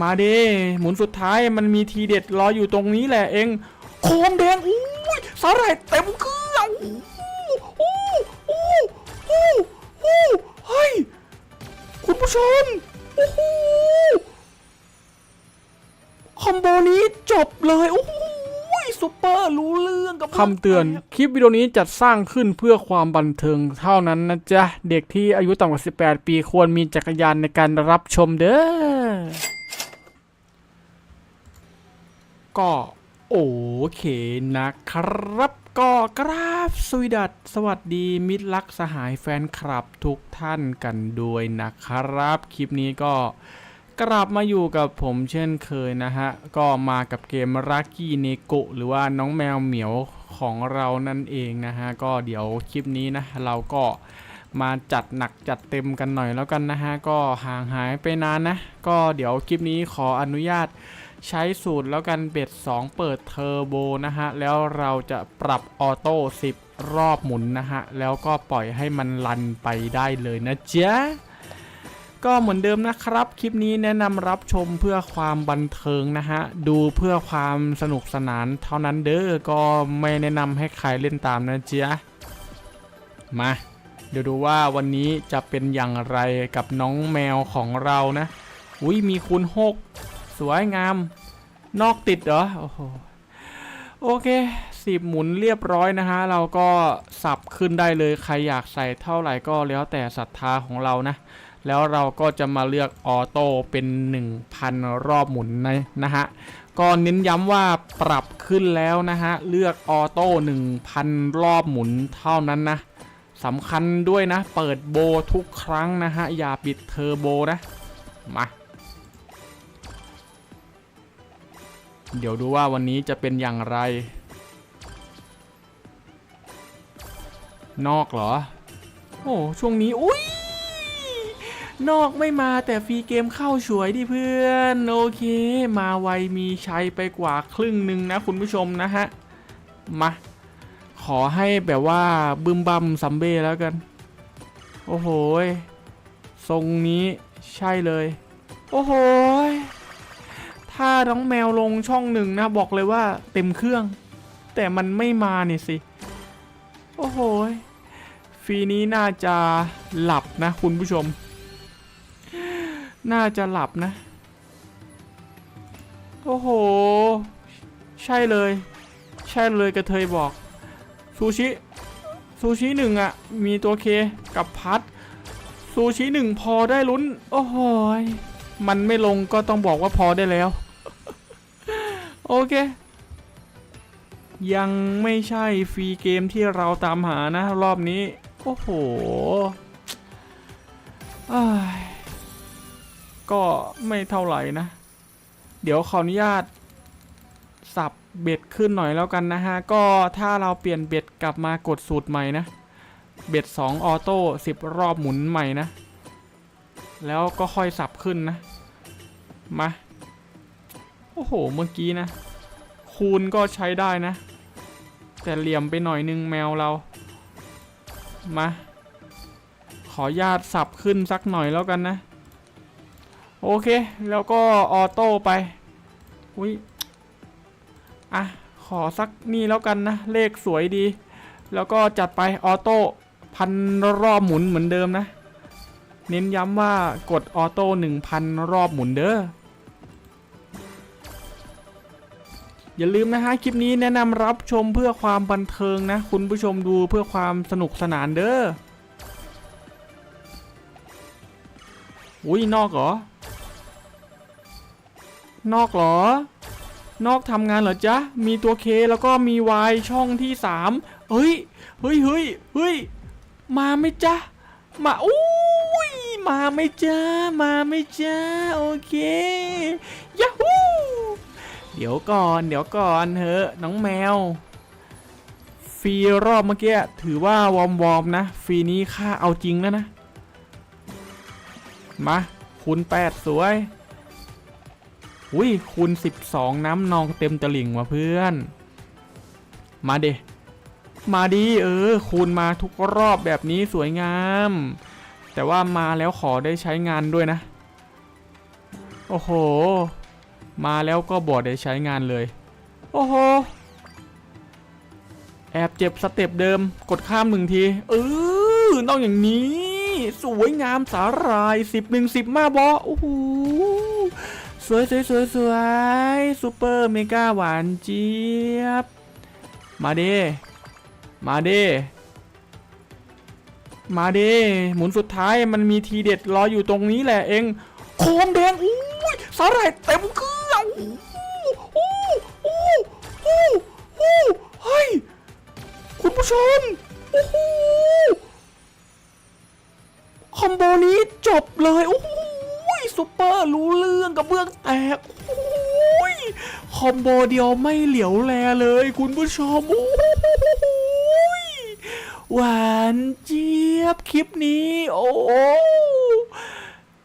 มาเด้หมุนสุดท้ายมันมีทีเด็ดรออยู่ตรงนี้แหละเอง โคมแดงอุ้ยสาหร่ายเต็มเครื่องโอ้โหโอ้โหโอ้โหเฮ้ยคุณผู้ชมโอ้โหคอมโบนี้จบเลยโอ้โหซุปเปอร์รู้เรื่องกับคำเตือน คลิปวิดีโอนี้จัดสร้างขึ้นเพื่อความบันเทิงเท่านั้นนะจ๊ะ เด็กที่อายุต่ำกว่า 18 ปีควรมีจักรยานในการรับชมเด้อ ก็โอเคนะครับ ก็กราบสวีดัสสวัสดีมิตรรักสหายแฟนคลับทุกท่านกันด้วยนะครับ คลิปนี้ก็กลับมาอยู่กับผมเช่นเคยนะฮะ ก็มากับเกมรักกี้เนโกหรือว่าน้องแมวเหมียวของเรานั่นเองนะฮะ ก็เดี๋ยวคลิปนี้นะ เราก็มาจัดหนักจัดเต็มกันหน่อยแล้วกันนะฮะ ก็ห่างหายไปนานนะ ก็เดี๋ยวคลิปนี้ขออนุญาต ใช้สูตรแล้วกันเบ็ด 2 เปิดเทอร์โบนะฮะ แล้วเราจะปรับออโต้10 รอบหมุนนะฮะ แล้วก็ปล่อยให้มันลันไปได้เลยนะเจ๊ะก็เหมือนเดิมนะครับ คลิปนี้แนะนำรับชมเพื่อความบันเทิงนะฮะ ดูเพื่อความสนุกสนานเท่านั้นเด้อ ก็ไม่แนะนำให้ใครเล่นตามนะเจ๊ะมา เดี๋ยวดูว่าวันนี้จะเป็นอย่างไรกับน้องแมวของเรานะ อุ้ยมีคูณหกสวยงาม นอกติดเหรอ โอ้โห โอเคสิบหมุนเรียบร้อยนะฮะ เราก็สับขึ้นได้เลย ใครอยากใส่เท่าไหร่ก็แล้วแต่ศรัทธาของเรานะ แล้วเราก็จะมาเลือกออโต้เป็น 1,000 รอบหมุนนะนะฮะ ก็เน้นย้ำว่าปรับขึ้นแล้วนะฮะ เลือกออโต้1,000 รอบหมุนเท่านั้นนะสำคัญด้วยนะ เปิดโบทุกครั้งนะฮะ อย่าปิดเทอร์โบนะ มา เดี๋ยวดูว่าวันนี้จะเป็นอย่างไร นอกเหรอ โอ้ช่วงนี้ อุ้ยนอกไม่มาแต่ฟรีเกมเข้าสวยดิเพื่อน โอเค มาไวมีชัยไปกว่าครึ่งหนึ่งนะคุณผู้ชมนะฮะ มา ขอให้แบบว่าบึมบัมซัมเบ้แล้วกัน โอ้โหทรงนี้ใช่เลย โอ้โหย ถ้าน้องแมวลงช่องหนึ่งนะบอกเลยว่าเต็มเครื่อง แต่มันไม่มาเนี่ยสิ โอ้โหฟีนี้น่าจะหลับนะ คุณผู้ชม น่าจะหลับนะ โอ้โห ใช่เลย ใช่เลยกระเทยบอก ซูชิ ซูชิหนึ่งอะมีตัวเคกับพัด ซูชิหนึ่งพอได้ลุ้น โอ้โหยมันไม่ลงก็ต้องบอกว่าพอได้แล้ว เค ยังไม่ใช่ฟรีเกมที่เราตามหานะ รอบนี้ โอ้โหก็ไม่เท่าไหร่นะ เดี๋ยวขออนุญาต สับเบ็ดขึ้นหน่อยแล้วกันนะฮะ ก็ถ้าเราเปลี่ยนเบ็ดกลับมากดสูตรใหม่นะ เบ็ด 2 ออโต้10 รอบหมุนใหม่นะ แล้วก็ค่อยสับขึ้นนะ มา โอ้โห เมื่อกี้นะ คูณก็ใช้ได้นะ แต่เหลี่ยมไปหน่อยนึงแมวเรา มา ขอญาตสับขึ้นสักหน่อยแล้วกันนะ โอเค แล้วก็ออโต้ไป อุ้ย อะ ขอสักนี่แล้วกันนะ เลขสวยดี แล้วก็จัดไปออโต้พันรอบหมุนเหมือนเดิมนะ เน้นย้ำว่ากดออโต้1,000รอบหมุนเด้อ อย่าลืมนะฮะคลิปนี้แนะนำรับชมเพื่อความบันเทิงนะ คุณผู้ชมดูเพื่อความสนุกสนานเด้ออุ้ยนอกเหรอ นอกเหรอ นอกทำงานเหรอจ๊ะ มีตัวเคแล้วก็มี Y ช่องที่3เฮ้ย เฮ้ยเฮ้ยเฮ้ย มาไหมจ๊ะ มาอุ้ย มาไหมจ๊ะ มาไหมจ๊ะ โอเค เดี๋ยวก่อน เดี๋ยวก่อนเถอะน้องแมว ฟรีรอบเมื่อกี้ถือว่าวอมวอมนะ ฟรีนี้ค่าเอาจริงแล้วนะ มาคูณ8สวย อุ้ยคูณ12น้ำนองเต็มตะลิ่งว่ะเพื่อน มาเดมาดีเออ คูณมาทุกรอบแบบนี้สวยงาม แต่ว่ามาแล้วขอได้ใช้งานด้วยนะ โอ้โห มาแล้วก็บอดได้ใช้งานเลย โอ้โห แอบเจ็บสเต็ปเดิม กดข้ามหนึ่งที เออต้องอย่างนี้ สวยงามสาหร่ายสิบหนึ่งสิบมาบอโอ้โหสวยสวยสวยสวยซูเปอร์เมกาหวานเจี๊ยบ มาเดมาเดมาเดหมุนสุดท้ายมันมีทีเด็ดรออยู่ตรงนี้แหละเอง โคมแดงอุ้ยสาหร่ายเต็มคือ อ้โหโอ้โหโอ้โหโอ้โหเฮ้ย คุณผู้ชม โอ้โห คอมโบนี้จบเลย โอ้โหซุปเปอร์รู้เรื่องกับเบื้องแตก โอ้โหคอมโบเดียวไม่เหลียวแลเลย คุณผู้ชม โอ้โหหวานเจี๊ยบคลิปนี้ โอ้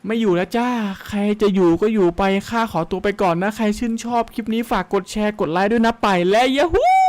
ไม่อยู่แล้วจ้า ใครจะอยู่ก็อยู่ไปข้าขอตัวไปก่อนนะ ใครชื่นชอบคลิปนี้ฝากกดแชร์กดไลค์ด้วยนะไปและยาฮู